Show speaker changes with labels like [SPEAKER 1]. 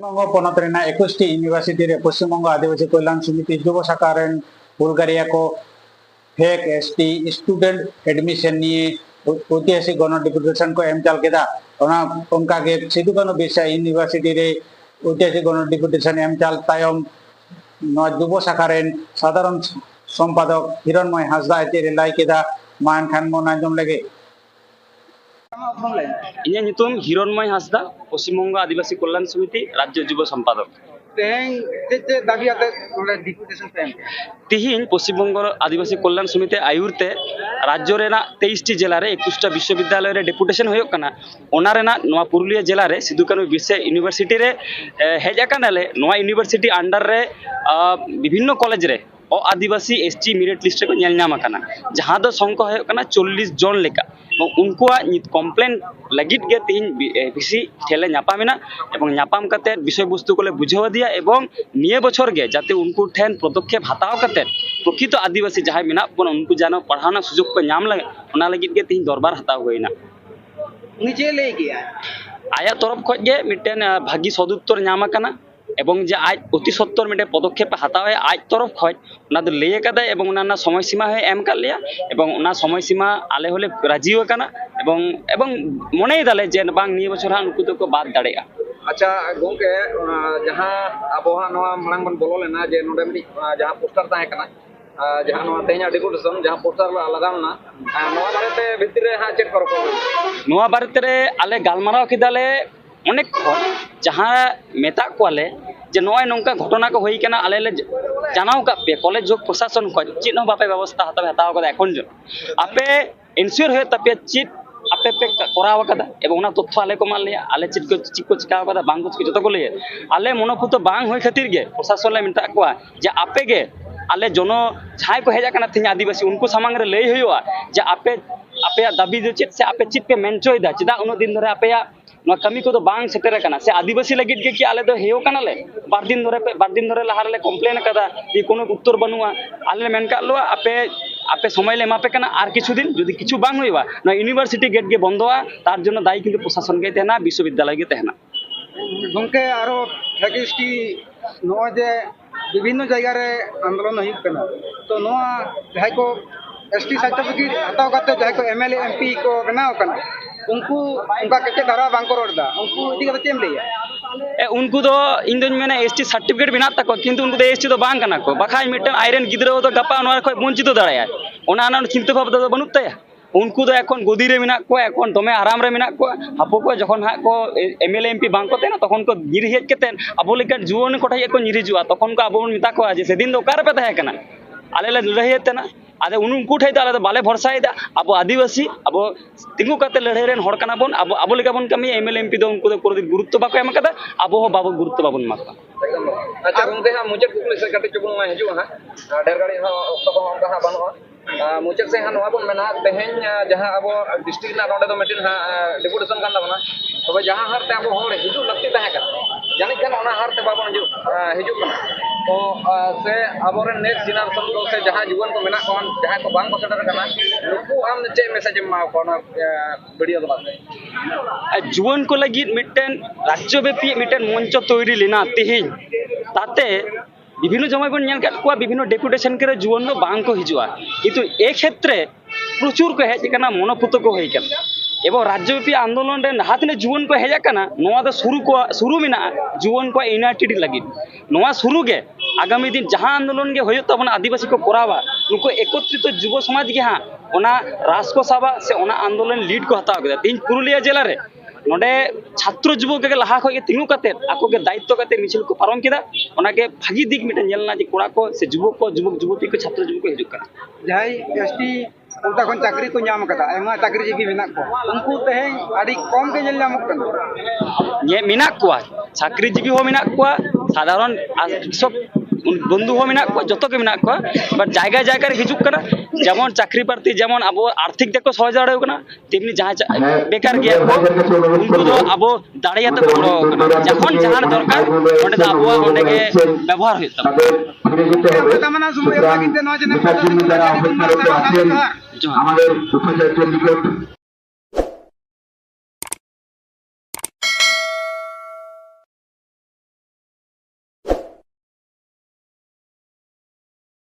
[SPEAKER 1] পশ্চিমবঙ্গ পনতরেনা একুশটি ইউনিভার্সিটির পশ্চিমবঙ্গ আদিবাসী কল্যাণ সমিতি যুব শাখারেন বুলগারিয়াকো ফেক এসটি স্টুডেন্ট এডমিশন নিয়ে ঐতিহাসিক গণ ডিপুটেশন কো এম চাল কেদা ᱚᱱᱟ ᱚᱱᱠᱟᱜᱮ ᱥᱤᱫᱩ ᱠᱟᱹᱱᱩ ᱤᱭᱩᱱᱤᱵᱷᱟᱨᱥᱤᱴᱤ ᱨᱮ ঐতিহাসিক গণ ডিপুটেশন এম চাল তাᱭᱚᱢ ᱱᱚᱣᱟ যুব শাখারেন সাধারণ সম্পাদক হিরণময় হাসদা এতে লাই কেদা খান মন আজম লাগে
[SPEAKER 2] ᱤᱧᱟᱹᱜ ᱧᱩᱛᱩᱢ ᱦᱤᱨᱚᱱᱢᱚᱭ ᱦᱟᱸᱥᱫᱟ ᱯᱚᱥᱪᱤᱢᱵᱚᱝᱜᱚ ᱟᱹᱫᱤᱵᱟᱹᱥᱤ ᱠᱚᱞᱞᱟণ ᱥᱚᱢᱤᱛᱤ ᱨᱟᱡᱽᱡᱚ ᱡᱩᱵᱚ ᱥᱚᱢᱯᱟᱫᱚᱠ তিহিন পশ্চিমবঙ্গ আদিবাসী কল্যাণ সমিতি আয়ুরতে রাজ্য তেইশটি জেলার একুশটা বিশ্ববিদ্যালয়ের ডেপুটেশন হয়ে পুরুলিয়া জেলার সিধু কানু বিশ্ব ইউনিভার্সিটি হেজ আকালে ইউনিভার্সিটি আন্ডারে বিভিন্ন কলেজের অ আদিবাসী এসটি মিরেট লিস্ট রেল নাম যাহা সংখ্যা হয়ে চল্লিশ জন লেখা। उनकुआ कमप्लेन लगित गे तीन बीसी ठेले नापाम एवं नापाम करते विषय वस्तु को बुझाव दिया एवं निये बचर गे जाते उनको ठेन पदक्षेप हताव करते प्रकृत आदिवासी जहाँ मे बन उनको जान पढ़ाना सुजोग को नाम लगे गे तीन दरबार हताव होना निजे ले गया आया तरफ खजे
[SPEAKER 3] मिट्टन भागी सदुत्तर नाम ᱮᱵᱚᱝ
[SPEAKER 2] ᱡᱮ ᱟᱡ ᱚᱛᱤ ᱥᱚᱛᱛᱚᱨ ᱢᱤᱫᱴᱮᱱ ᱯᱚᱫᱚᱠᱷᱮᱯ ᱦᱟᱛᱟᱣᱮ ᱟᱡ ᱛᱚᱨᱚᱯ ᱠᱷᱚᱡ ᱚᱱᱟ ᱫᱚ ᱞᱟᱹᱭ ᱟᱠᱟᱫᱟᱭ ᱮᱵᱚᱝ ᱚᱱᱟ ᱨᱮᱱᱟᱜ ᱥᱚᱢᱚᱭ ᱥᱤᱢᱟ ᱦᱚᱸᱭ ᱮᱢ ᱟᱠᱟᱫ ᱞᱮᱭᱟ ᱮᱵᱚᱝ ᱚᱱᱟ ᱥᱚᱢᱚᱭ ᱥᱤᱢᱟ ᱟᱞᱮ ᱦᱚᱸᱞᱮ ᱨᱟᱹᱡᱤ ᱟᱠᱟᱱᱟ ᱮᱵᱚᱝ ᱮᱵᱚᱝ ᱢᱚᱱᱮᱭ ᱫᱟᱞᱮ ᱡᱮ ᱵᱟᱝ ᱱᱤᱭᱟᱹ ᱵᱚᱪᱷᱚᱨ ᱦᱟᱸᱜ ᱱᱩᱠᱩ ᱫᱚᱠᱚ ᱵᱟᱫ ᱫᱟᱲᱮᱭᱟᱜᱼᱟ
[SPEAKER 3] ᱟᱪᱪᱷᱟ ᱜᱚᱝᱠᱮ ᱡᱟᱦᱟᱸ ᱟᱵᱚᱣᱟᱜ ᱱᱚᱣᱟ ᱢᱟᱲᱟᱝ ᱵᱚᱱ ᱵᱚᱞᱚ ᱞᱮᱱᱟ ᱡᱮ ᱱᱚᱰᱮ ᱢᱤᱫᱴᱤᱡ ᱡᱟᱦᱟᱸ ᱯᱳᱥᱴᱟᱨ ᱛᱟᱦᱮᱸ ᱠᱟᱱᱟ ᱡᱟᱦᱟᱸ ᱱᱚᱣᱟ ᱛᱮᱦᱮᱧᱟᱜ ᱰᱮᱯᱩᱴᱮᱥᱚᱱ ᱡᱟᱦᱟᱸ ᱯᱳᱥᱴᱟᱨ ᱞᱟᱜᱟᱣ ᱞᱮᱱᱟ ᱱᱚᱣᱟ ᱵᱟᱨᱮᱛᱮ ᱵᱷᱤᱛᱤᱨ ᱨᱮ ᱦᱟᱸᱜ ᱪᱮᱫ ᱠᱚ ᱨᱚᱯᱚᱲ
[SPEAKER 2] ᱱᱚᱣᱟ ᱵᱟᱨᱮᱛᱮ ᱟᱞᱮ ᱜᱟᱞᱢᱟᱨᱟᱣ ᱠᱮᱫᱟᱞᱮ অনেকক্ষণ যাহা মেতা কোয়ালে ᱡᱮ ᱱᱚᱜᱼᱚᱭ ᱱᱚᱝᱠᱟ ᱜᱷᱚᱴᱚᱱᱟ ᱠᱚ ᱦᱩᱭ ᱠᱟᱱᱟ ᱟᱞᱮ ᱞᱮ ᱡᱟᱱᱟᱣ ᱠᱟᱜ ᱯᱮᱭᱟ ᱠᱚᱞᱮᱡᱽ ᱦᱳᱠ ᱯᱨᱚᱥᱟᱥᱚᱱ ᱠᱷᱚᱡ ᱪᱮᱫ ᱦᱚᱸ ᱵᱟᱯᱮ ᱵᱮᱵᱚᱥᱛᱷᱟ ᱦᱟᱛᱟᱣ ᱦᱟᱛᱟᱣ ᱠᱟᱫᱟ ᱮᱠᱷᱚᱱ ᱡᱚ ᱟᱯᱮ ᱤᱱᱥᱤᱭᱳᱨ ᱦᱩᱭᱩᱜ ᱛᱟᱯᱮᱭᱟ ᱪᱮᱫ ᱟᱯᱮ ᱯᱮ ᱠᱚᱨᱟᱣ ᱟᱠᱟᱫᱟ এবং ᱚᱱᱟ ᱛᱚᱛᱛᱷᱚ ᱟᱞᱮ ᱠᱚ ᱮᱢᱟᱜ ᱞᱮᱭᱟ ᱟᱞᱮ ᱪᱮᱫ ᱠᱚ ᱪᱮᱫ ᱠᱚ ᱪᱤᱠᱟᱹ ᱟᱠᱟᱫᱟ ᱵᱟᱝ ᱠᱚ ᱪᱤᱠᱟᱹ ᱡᱚᱛᱚ ᱠᱚ ᱞᱟᱹᱭᱟ ᱟᱞᱮ ᱢᱚᱱᱳᱯᱩᱛᱚ ᱵᱟᱝ ᱦᱩᱭ ᱠᱷᱟᱹᱛᱤᱨ ᱜᱮ ᱯᱨᱚᱥᱟᱥᱚᱱ ᱞᱮ ᱢᱮᱛᱟᱜ ᱠᱚᱣᱟ ᱡᱮ ᱟᱯᱮ ᱜᱮ ᱟᱞᱮ ᱡᱚᱱᱚ ᱡᱟᱦᱟᱸᱭ ᱠᱚ ᱦᱮᱡ ᱟᱠᱟᱱᱟ ᱛᱮᱦᱮᱧ ᱟᱹᱫᱤᱵᱟᱹᱥᱤ ᱩᱱᱠᱩ ᱥᱟᱢᱟᱝ ᱨᱮ ᱞᱟᱹᱭ ᱦᱩᱭᱩᱜᱼᱟ ᱡᱮ ᱟᱯᱮ ᱟᱯᱮᱭᱟᱜ ᱫᱟᱵᱤ ᱫᱚ ᱪᱮᱫ ᱥᱮ ᱟᱯᱮ ᱪᱮᱫ ᱯᱮ ᱢᱮᱱ ᱦᱚᱪᱚᱭᱮᱫᱟ ᱪᱮᱫᱟᱜ ᱩᱱᱟᱹᱜ ᱫᱤᱱ ᱫᱷᱚᱨᱮ ᱟᱯᱮᱭᱟᱜ ᱱᱚᱣᱟ ᱠᱟᱹᱢᱤ ᱠᱚᱫᱚ ᱵᱟᱝ ᱥᱮᱴᱮᱨ ᱟᱠᱟᱱᱟ ᱥᱮ ᱟᱹᱫᱤᱵᱟᱹᱥᱤ ᱞᱟᱹᱜᱤᱫ ᱜᱮ ᱟᱞᱮ ᱫᱚ ᱦᱮᱭᱚ ᱠᱟᱱᱟᱞᱮ ᱵᱟᱨ ᱫᱤᱱ ᱫᱷᱚᱨᱮ ᱵᱟᱨ ᱫᱤᱱ ᱫᱷᱚᱨᱮ ᱞᱟᱦᱟ ᱨᱮᱞᱮ ᱠᱚᱢᱯᱞᱮᱱ ᱟᱠᱟᱫᱟ ᱡᱮ ᱠᱳᱱᱳ ᱩᱛᱛᱚᱨ ᱵᱟᱹᱱᱩᱜᱼᱟ ᱟᱞᱮ ᱢᱮᱱ ᱠᱟᱜ ᱞᱮᱣᱟ ᱟᱯᱮ ᱟᱯᱮ ᱥᱚᱢᱚᱭ ᱞᱮ ᱮᱢᱟ ᱯᱮ ᱠᱟᱱᱟ ᱟᱨ ᱠᱤᱪᱷᱩ ᱫᱤᱱ ᱡᱩᱫᱤ ᱠᱤᱪᱷᱩ ᱵᱟᱝ ᱦᱩᱭᱩᱜᱼᱟ ᱱᱚᱣᱟ ᱤᱭᱩᱱᱤᱵᱷᱟᱨᱥᱤᱴᱤ ᱜᱮᱴ ᱜᱮ ᱵᱚᱱᱫᱚᱜᱼᱟ ᱛᱟᱨ ᱡᱚᱱᱱᱚ ᱫᱟᱭᱤ কিন্তু প্রশাসন ᱜᱮ ᱛᱟᱦᱮᱱᱟ বিশ্ববিদ্যালয় ᱜᱮ ᱛᱟᱦᱮᱱᱟ
[SPEAKER 3] ᱜᱚᱝᱠᱮ ᱟᱨᱚ ᱯᱷᱮᱠᱤᱥᱴᱤ ᱱᱚᱜᱼᱚᱭ ᱡᱮ বিভিন্ন জায়গা রে আন্দোলন হইব কেনা তো নোয়া যাই কো এসটি সার্টিফিকেট হাতাও কাতে যাই কো এমএলএ এমপি কো বানাও কানা ᱩᱱᱠᱩ ᱚᱱᱠᱟ ᱠᱮᱴᱮᱡ ᱫᱷᱟᱨᱟ ᱵᱟᱝᱠᱚ ᱨᱚᱲᱫᱟ ᱩᱱᱠᱩ ᱠᱟᱛᱮ ᱪᱮᱫ ᱮᱢ ᱞᱟᱹᱭᱟ
[SPEAKER 2] ᱩᱱᱠᱩ ᱫᱚ ᱤᱧ ᱫᱚᱧ ᱢᱮᱱᱟ ᱮᱥ ᱴᱤ ᱥᱟᱨᱴᱤᱯᱷᱤᱠᱮᱴ ᱢᱮᱱᱟᱜ ᱛᱟᱠᱚᱣᱟ ᱠᱤᱱᱛᱩ ᱩᱱᱠᱩ ᱫᱚ ᱮᱥ ᱴᱤ ᱫᱚ ᱵᱟᱝ ᱠᱟᱱᱟ ᱠᱚ ᱵᱟᱠᱷᱟᱡ ᱢᱤᱫᱴᱮᱱ ᱟᱡᱨᱮᱱ ᱜᱤᱫᱽᱨᱟᱹ ᱫᱚ ᱜᱟᱯᱟ ᱱᱚᱣᱟ ᱠᱷᱚᱡ ᱵᱚᱧᱪᱤᱛᱚ ᱫᱟᱲᱮᱭᱟᱜᱼᱟᱭ ᱚᱱᱟ ᱚᱱᱟ ᱪᱤᱱᱛᱟᱹ ᱵᱷᱟᱵᱽᱱᱟ ᱫᱚ ᱵᱟᱹᱱᱩᱜ ᱛᱟᱭᱟ ᱩᱱᱠᱩ ᱫᱚ এখন গদিরে মেনা কো এখন দমে আরামরে মেনা কো আপো কো যখন হাক কো এমএলএ এমপি বাং কো তেনা তখন কো গিরি হেজ কেতেন আবো লেকান জুয়ান কোঠাই কো নিরি জুয়া তখন কো আবো মিতা কো আজ সেদিন দো কার পে তাহে কানা আলেলা লড়াই হেতেনা আদে উনকু ঠাই ᱫᱚ ᱟᱞᱮ ᱫᱚ ᱵᱟᱞᱮ ᱵᱷᱚᱨᱥᱟᱭᱮᱫᱟ ᱟᱵᱚ ᱟᱹᱫᱤᱵᱟᱹᱥᱤ ᱟᱵᱚ ᱛᱤᱸᱜᱩ ᱠᱟᱛᱮ ᱞᱟᱹᱲᱦᱟᱹᱭ ᱨᱮᱱ ᱦᱚᱲ ᱠᱟᱱᱟ ᱵᱚᱱ ᱟᱵᱚ ᱟᱵᱚ ᱞᱮᱠᱟ ᱵᱚᱱ ᱠᱟᱹᱢᱤᱭᱟ ᱮᱢᱮᱞᱮ ᱮᱢᱯি ᱫᱚ ᱩᱱᱠᱩ ᱫᱚ ᱠᱳᱱᱳ ᱫᱤᱱ ᱜᱩᱨᱩᱛᱛᱚ ᱵᱟᱠᱚ ᱮᱢ ᱟᱠᱟᱫᱟ ᱟᱵᱚ ᱦᱚᱸ ᱵᱟᱵᱚ ᱜᱩᱨᱩᱛᱛᱚ ᱵᱟᱵᱚᱱ ᱮᱢᱟ ᱠᱚᱣᱟ
[SPEAKER 3] ᱟᱪᱪᱷᱟ ᱜᱚᱝᱠᱮ ᱦᱟᱸᱜ ᱢᱩᱪᱟᱹᱫ ᱠᱩᱠᱞᱤ ᱥᱮ ᱠᱟᱹᱴᱤᱡ ᱪᱩᱵᱩᱝ ᱦᱤᱡᱩᱜᱼᱟ ᱦᱟᱸᱜ ᱟᱸ, ᱰᱷᱮᱨ ᱜᱷᱟᱹᱲᱤᱡ ᱦᱚᱸ ᱚᱠᱛᱚ ᱠᱚᱦᱚᱸ ᱚᱱᱠᱟ ᱦᱟᱸᱜ ᱵᱟᱹᱱᱩᱜᱼᱟ ᱟᱸ, ᱢᱩᱪᱟᱹᱫ ᱥᱮᱫ ᱦᱟᱸᱜ ᱱᱚᱣᱟ ᱵᱚᱱ ᱢᱮᱱᱟ ᱛᱮᱦᱮᱧ ᱟᱸ, ᱡᱟᱦᱟᱸ ᱟᱵᱚ ᱰᱤᱥᱴᱨᱤᱠᱴ ᱨᱮᱱᱟᱜ ᱱᱚᱰᱮ ᱫᱚ ᱢᱤᱫᱴᱮᱱ ᱦᱟᱸᱜ ᱰᱮᱯᱩᱴᱮᱥᱚᱱ ᱠᱟᱱ ᱛᱟᱵᱚᱱᱟ ᱛᱚᱵᱮ ᱡᱟᱦᱟᱸ ᱦᱟᱨᱛᱮ ᱟᱵᱚ ᱦᱚᱲ ᱦᱤᱡᱩᱜ ᱞᱟᱹᱠᱛᱤ ᱛᱟᱦᱮᱸ ᱠᱟᱱᱟ ᱡᱟᱹᱱᱤᱡ ᱠᱷᱟᱱ ᱚᱱᱟ ᱦᱟᱨᱛᱮ ᱵᱟᱵᱚᱱ ᱦᱤᱡᱩᱜ ᱟᱸ, ᱦᱤᱡᱩᱜ ᱠᱟᱱᱟ ᱠᱚ ᱥᱮ ᱟᱵᱚᱨᱮᱱ ᱱᱮᱠᱥᱴ ᱡᱮᱱᱟᱨᱮᱥᱚᱱ ᱠᱚ ᱥᱮ ᱡᱟᱦᱟᱸᱭ ᱡᱩᱣᱟᱹᱱ ᱠᱚ ᱢᱮᱱᱟᱜ ᱠᱚᱣᱟ ᱡᱟᱦᱟᱸᱭ ᱠᱚ ᱵᱟᱝ ᱠᱚ ᱥᱮᱴᱮᱨ ᱠᱟᱱᱟ ᱱᱩᱠᱩ ᱟᱢ ᱪᱮᱫ ᱢᱮᱥᱮᱡ ᱮᱢ ᱮᱢᱟ ᱠᱚᱣᱟ ᱱᱚᱣᱟ ᱵᱷᱤᱰᱤᱭᱳ ᱛᱟᱞᱟᱛᱮ
[SPEAKER 2] ᱡᱩᱣᱟᱹᱱ ᱠᱚ ᱞᱟᱹᱜᱤᱫ ᱢᱤᱫᱴᱮᱱ ᱨᱟᱡᱽᱡᱚ ᱵᱮᱯᱤ ᱢᱤᱫᱴᱮᱱ ᱢᱚᱧᱪᱚ ᱛᱳᱭᱨᱤ ᱞᱮᱱᱟ ᱛᱮᱦᱮᱧ ᱛᱟᱛᱮ বিভিন্ন জমায় বন নেল কাট কোয়া বিভিন্ন ডেপুটেশন করে জুয়ান বাং কো হিজুয়া কিন্তু এ ক্ষেত্রে প্রচুর কো হেজ কানা মনোপুত কো হই কানা এবং রাজ্যব্যাপী আন্দোলন রে নাহাত নে জুয়ান ᱠᱚ ᱦᱮᱡ ᱟᱠᱟᱱᱟ ᱱᱚᱣᱟ ᱫᱚ ᱥᱩᱨᱩ ᱠᱚ ᱥᱩᱨᱩ ᱢᱮᱱᱟᱜᱼᱟ ᱡᱩᱣᱟᱹᱱ ᱠᱚ ᱤᱱᱟᱭᱴᱮᱰ ᱞᱟᱹᱜᱤᱫ ᱱᱚᱣᱟ ᱥᱩᱨᱩ ᱜᱮ ᱟᱜᱟᱢᱤ ᱫᱤᱱ ᱡᱟᱦᱟᱸ ᱟᱱᱫᱳᱞᱚᱱ ᱜᱮ ᱦᱩᱭᱩᱜ ᱛᱟᱵᱚᱱᱟ ᱟᱹᱫᱤᱵᱟᱹᱥᱤ ᱠᱚ ᱠᱚᱨᱟᱣᱟ ᱱᱩᱠᱩ ᱮᱠᱚᱛᱨᱤᱛᱚ ᱡᱩᱵᱚ ᱥᱚᱢᱟᱡᱽ ᱜᱮ ᱦᱟᱸᱜ ᱚᱱᱟ ᱨᱟᱥ ᱠᱚ ᱥᱟᱵᱟ ᱥᱮ ᱚᱱᱟ ᱟᱱᱫᱳᱞᱚᱱ ᱞᱤᱰ ᱠᱚ ᱦᱟᱛᱟᱣ ᱠᱮᱫᱟ ᱛᱤᱦᱤᱧ ᱯᱩᱨᱩᱞᱤয়া ᱡᱮᱞᱟ ᱨᱮ ᱱᱚᱰᱮ ছাত্র যুবক লাহা খে তিঙ্গু কাতে আগে দায়িত্ব কাতে মিছিল কো পারম কেদা ওনাকে ভাগি দিক মিটে নেলনা যে কোড়া কো সে যুবক কো যুবক যুবতী কো ছাত্র যুবক কো হিজুক কানা
[SPEAKER 3] যাই এসটি চাকরিজীবী ᱠᱷᱚᱱ ᱪᱟᱹᱠᱨᱤ ᱠᱚ ᱧᱟᱢ ᱠᱟᱫᱟ ᱟᱭᱢᱟ ᱪᱟᱹᱠᱨᱤ ᱡᱤᱵᱤ ᱢᱮᱱᱟᱜ ᱠᱚᱣᱟ ᱩᱱᱠᱩ ᱛᱮᱦᱮᱧ ᱟᱹᱰᱤ ᱠᱚᱢ ᱜᱮ ᱧᱮᱞ ᱧᱟᱢᱚᱜ ᱠᱟᱱᱟ
[SPEAKER 2] ᱢᱮᱱᱟᱜ ᱠᱚᱣᱟ ᱪᱟᱹᱠᱨᱤ ᱡᱤᱵᱤ ᱦᱚᱸ ᱢᱮᱱᱟᱜ ᱠᱚᱣᱟ ᱥᱟᱫᱷᱟᱨᱚᱱ ᱥᱚᱵ বন্ধু হো মেনা যত বাট জায়গা জায়গা রে হিজুক যেমন চাকরি প্রার্থী যেমন আবো আর্থিক দেখো সহজ দাঁড়াও তেমনি বেকার গিয়া কো আবো দাঁড়িয়াতে যখন যাহার দরকার ব্যবহার
[SPEAKER 3] হয়ে
[SPEAKER 4] আমাদের উপাচার্য নিকট